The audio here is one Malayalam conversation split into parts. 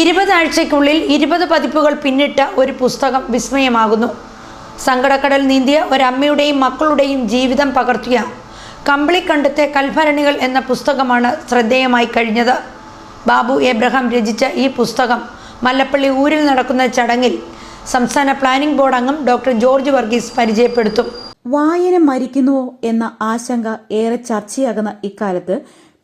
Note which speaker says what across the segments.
Speaker 1: ഇരുപതാഴ്ചയ്ക്കുള്ളിൽ ഇരുപത് പതിപ്പുകൾ പിന്നിട്ട ഒരു പുസ്തകം വിസ്മയമാകുന്നു. സങ്കടക്കടൽ നീന്തിയ ഒരമ്മയുടെയും മക്കളുടെയും ജീവിതം പകർത്തിയ കമ്പിളിക്കണ്ടത്തെ കൽഭരണികൾ എന്ന പുസ്തകമാണ് ശ്രദ്ധേയമായി കഴിഞ്ഞത്. ബാബു എബ്രഹാം രചിച്ച ഈ പുസ്തകം മല്ലപ്പള്ളി ഊരിൽ നടക്കുന്ന ചടങ്ങിൽ സംസ്ഥാന പ്ലാനിംഗ് ബോർഡ് അംഗം ഡോക്ടർ ജോർജ് വർഗീസ് പരിചയപ്പെടുത്തും.
Speaker 2: വായന മരിക്കുന്നുവോ എന്ന ആശങ്ക ഏറെ ചർച്ചയാകുന്ന ഇക്കാലത്ത്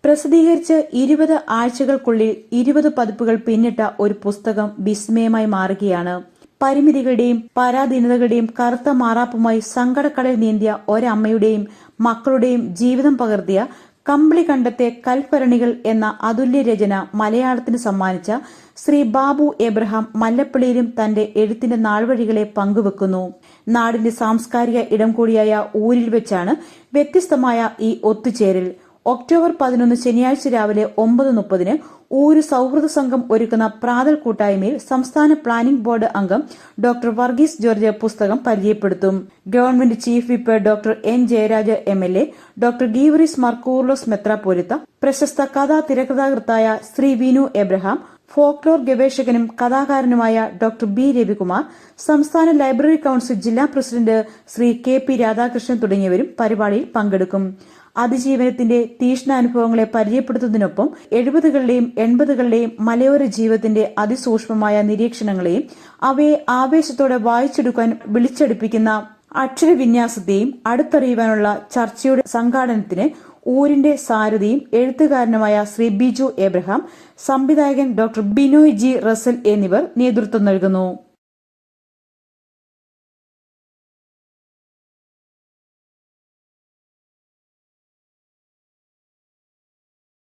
Speaker 2: പ്രസിദ്ധീകരിച്ച് ഇരുപത് ആഴ്ചകൾക്കുള്ളിൽ ഇരുപത് പതിപ്പുകൾ പിന്നിട്ട ഒരു പുസ്തകം വിസ്മയമായി മാറുകയാണ്. പരിമിതികളുടെയും പരാധീനതകളുടെയും കറുത്ത മാറാപ്പുമായി സങ്കടക്കടൽ നീന്തിയ ഒരമ്മയുടെയും മക്കളുടെയും ജീവിതം പകർത്തിയ കമ്പിളി കണ്ടത്തെ കൽഭരണികൾ എന്ന അതുല്യ രചന മലയാളത്തിന് സമ്മാനിച്ച ശ്രീ ബാബു എബ്രഹാം മല്ലപ്പള്ളിയിലും തന്റെ എഴുത്തിന്റെ നാൾവഴികളെ പങ്കുവെക്കുന്നു. നാടിന്റെ സാംസ്കാരിക ഇടം കൂടിയായ ഊരിൽ വെച്ചാണ് വ്യത്യസ്തമായ ഈ ഒത്തുചേരൽ. ഒക്ടോബർ പതിനൊന്ന് ശനിയാഴ്ച രാവിലെ ഒമ്പത് മുപ്പതിന് ഊര് സൗഹൃദ സംഘം ഒരുക്കുന്ന പ്രാതൽ കൂട്ടായ്മയിൽ സംസ്ഥാന പ്ലാനിംഗ് ബോർഡ് അംഗം ഡോക്ടർ വർഗീസ് ജോർജ് പുസ്തകം പരിചയപ്പെടുത്തും. Government chief whip doctor N Jayaraj M L A doctor Geevarghese Mar Coorilos മെത്രാപോലിത്ത പ്രശസ്ത കഥാ തിരക്കഥാകൃത്തായ ശ്രീ വിനു എബ്രഹാം ഫോക്ലോർ ഗവേഷകനും കഥാകാരനുമായ ഡോക്ടർ ബി രവികുമാർ സംസ്ഥാന ലൈബ്രറി കൌൺസിൽ ജില്ലാ president Shri K P Radhakrishnan തുടങ്ങിയവരും പരിപാടിയിൽ പങ്കെടുക്കും. അതിജീവനത്തിന്റെ തീഷ്ണാനുഭവങ്ങളെ പരിചയപ്പെടുത്തുന്നതിനൊപ്പം എഴുപതുകളുടെയും എൺപതുകളുടെയും മലയോര ജീവിതത്തിന്റെ അതിസൂക്ഷ്മമായ നിരീക്ഷണങ്ങളെയും അവയെ ആവേശത്തോടെ വായിച്ചെടുക്കാൻ വിളിച്ചെടുപ്പിക്കുന്ന അക്ഷരവിന്യാസത്തെയും അടുത്തറിയുവാനുള്ള ചർച്ചയുടെ സംഘാടനത്തിന് ഊരിന്റെ സാരഥിയും എഴുത്തുകാരനുമായ ശ്രീ ബിജു എബ്രഹാം സംവിധായകൻ ഡോക്ടർ ബിനോയ് ജി റസൽ എന്നിവർ നേതൃത്വം നൽകുന്നു.